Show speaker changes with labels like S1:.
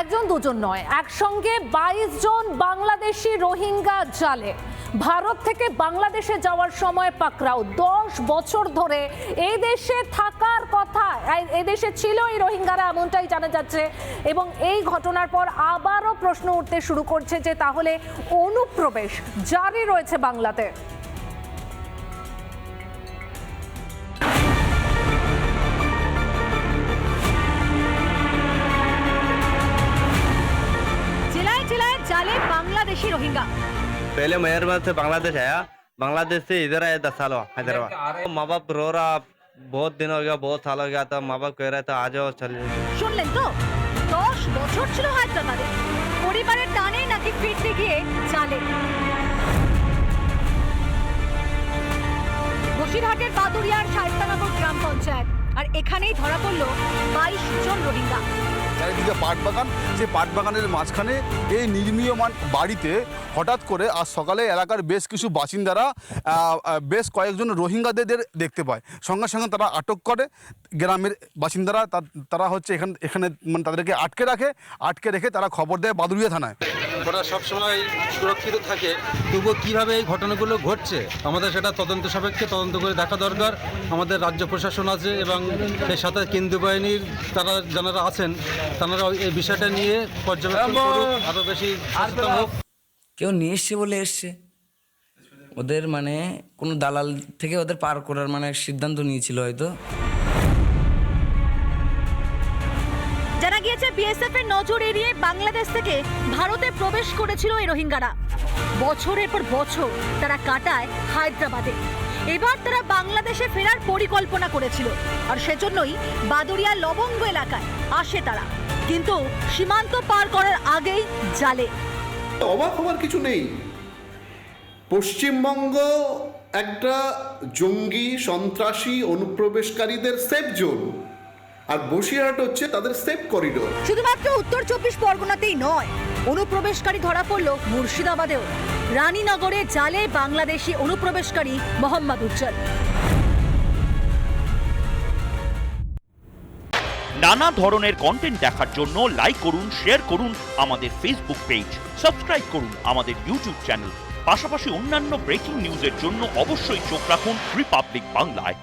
S1: একজন, দুজন নয়, একসঙ্গে বাইশ জন বাংলাদেশি রোহিঙ্গা জালে। ভারত থেকে বাংলাদেশে যাওয়ার সময় পাকড়াও। দশ বছর ধরে এই দেশে থাকার কথা এই দেশে ছিল এই রোহিঙ্গারা, এমনটাই জানা যাচ্ছে। এবং এই ঘটনার পর আবারও প্রশ্ন উঠতে শুরু করছে যে তাহলে অনুপ্রবেশ জারি রয়েছে বাংলাতে। জেলায় জালে বাংলাদেশি রোহিঙ্গা
S2: पहले म्यांमार से बांग्लादेश आया बांग्लादेश से इधर आया दस साल हुआ हैदराबाद माँ बाप रो रहा बहुत दिन हो गया बहुत साल हो गया तो माँ बाप कह रहे थे आ जाओ चले
S1: শুনলেন তো দশ বছর ছিল হায়দ্রাবাদে পরিবারের টানে নাকি ফিরতে গিয়ে চালে এখানেই ধরা পড়ল বাইশ জন রোহিঙ্গা।
S3: চারিদিকে পাট বাগান, সেই পাট বাগানের মাঝখানে এই নির্মীয়মান বাড়িতে হঠাৎ করে আজ সকালে এলাকার বেশ কিছু বাসিন্দারা বেশ কয়েকজন রোহিঙ্গাদের দেখতে পায়। সঙ্গে সঙ্গে তারা আটক করে। গ্রামের বাসিন্দারা তারা হচ্ছে এখানে এখানে মানে তাদেরকে আটকে রাখে। আটকে রেখে তারা খবর দেয় বাদুরিয়া থানায়।
S4: ওরা সবসময় সুরক্ষিত থাকে। তবুও কীভাবে এই ঘটনাগুলো ঘটছে আমাদের সেটা তদন্ত সাপেক্ষে তদন্ত করে দেখা দরকার। আমাদের রাজ্য প্রশাসন আছে এবং এর সাথে কেন্দ্রীয় বাহিনীর তারা যারা আছেন তারা এই বিষয়টা নিয়ে পর্যবেক্ষণ করুক আরও বেশি সচেতন হোক।
S5: কেউ নিয়ে এসছে বলে এসছে। ওদের মানে কোনো দালাল থেকে ওদের পার করার মানে সিদ্ধান্ত নিয়েছিল হয়তো।
S1: গিয়েছে বিএসএফ এর নজর এড়িয়ে বাংলাদেশ থেকে ভারতে প্রবেশ করেছিল এই রোহিঙ্গারা। বছরের পর বছর তারা কাটায় হায়দ্রাবাদে। এবার তারা বাংলাদেশে ফেরার পরিকল্পনা করেছিল। আর সেজন্যই বাদুরিয়া লবঙ্গ এলাকায় আসে তারা। কিন্তু সীমান্ত পার করার আগেই জালে।
S6: অবাক হওয়ার কিছু নেই। পশ্চিমবঙ্গ একটা জঙ্গি, সন্ত্রাসী, অনুপ্রবেশকারীদের সেফ জোন আর বসিরহাট হচ্ছে তাদের সেফ করিডোর
S1: শুধুমাত্র উত্তর চব্বিশ পরগনাতেই নয় অনুপ্রবেশকারী ধরা পড়ল মুর্শিদাবাদেও। রানীনগরে জালে বাংলাদেশি অনুপ্রবেশকারী মোহাম্মদ উজ্জ্বল।
S7: নানা ধরনের কন্টেন্ট দেখার জন্য লাইক করুন শেয়ার করুন আমাদের ফেসবুক পেজ সাবস্ক্রাইব করুন আমাদের ইউটিউব চ্যানেল পাশাপাশি অন্যান্য ব্রেকিং নিউজের জন্য অবশ্যই চোখ রাখুন রিপাবলিক বাংলায়